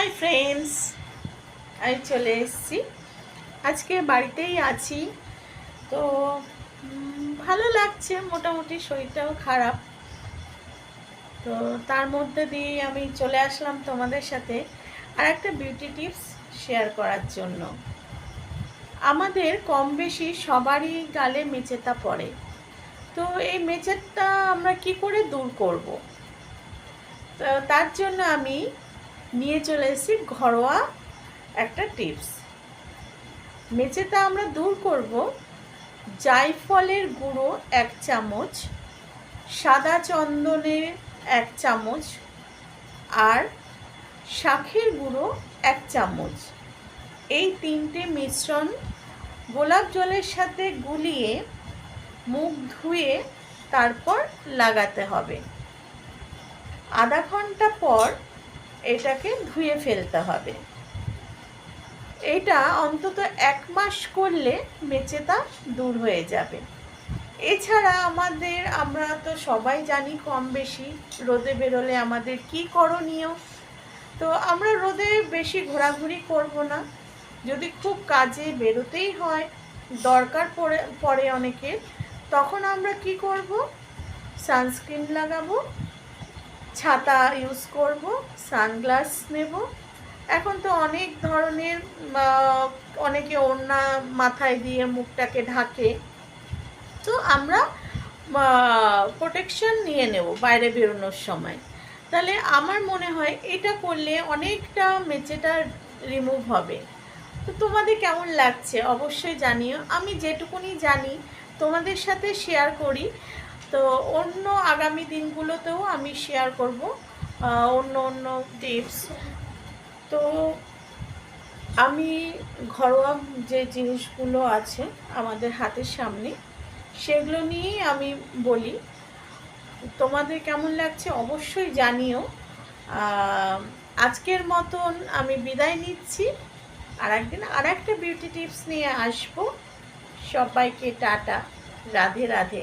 Hi friends আমি চলে এসেছি। আজকে বাড়িতেই আছি। তো ভালো লাগছে। মোটামুটি শরীরটাও খারাপ। তো, তার মধ্যে দিয়ে আমি চলে আসলাম তোমাদের সাথে আর একটা বিউটি টিপস শেয়ার করার জন্য। আমাদের কম বেশি সবারই গালে মেচেতা পড়ে। তো, এই মেচেরটা আমরা কি করে দূর করব? তো, তার জন্য আমি নিয়ে চলে এসেছি ঘরোয়া একটা টিপস। মেচেটা আমরা দূর করব। জায়ফলের গুঁড়ো এক চামচ, সাদা চন্দনের এক চামচ আর শাখের গুঁড়ো এক চামচ। এই তিনটে মিশ্রণ গোলাপ জলের সাথে গুলিয়ে মুখ ধুয়ে তারপর লাগাতে হবে। আধা ঘণ্টা পর এটাকে ধুয়ে ফেলতে হবে। এটা অন্তত এক মাস করলে মেচেতা দূর হয়ে যাবে। এছাড়া আমাদের, আমরা তো সবাই জানি কম বেশি রোদে বেরোলে আমাদের কি করণীয়? তো আমরা রোদে বেশি ঘোরাঘুরি করব না। যদি খুব কাজে বেরোতেই হয়, দরকার পড়ে পড়ে অনেকের, তখন আমরা কি করব? সানস্ক্রিন লাগাবো ছাতা ইউজ করব সানগ্লাস নেব। এখন তো অনেক ধরনের অনেকে ওড়না মাথায় দিয়ে মুখটাকে ঢাকে। তো আমরা প্রোটেকশন নিয়ে নেব বাইরে বেরোনোর সময়। তাহলে আমার মনে হয় এটা করলে অনেকটা মেচেটা রিমুভ হবে। তো তোমাদের কেমন লাগছে? অবশ্যই জানিও। আমি যেটুকুনি জানি, তোমাদের সাথে শেয়ার করি। তো অন্য আগামী দিনগুলোতেও আমি শেয়ার করব অন্য অন্য টিপস তো আমি ঘরোয়া যে জিনিসগুলো আছে আমাদের হাতের সামনে, সেগুলো নিয়েই আমি বলি। তোমাদের কেমন লাগছে অবশ্যই জানিও। আজকের মতন আমি বিদায় নিচ্ছি। আর একদিন আর একটা বিউটি টিপস নিয়ে আসব। সবাইকে টাটা, রাধে রাধে।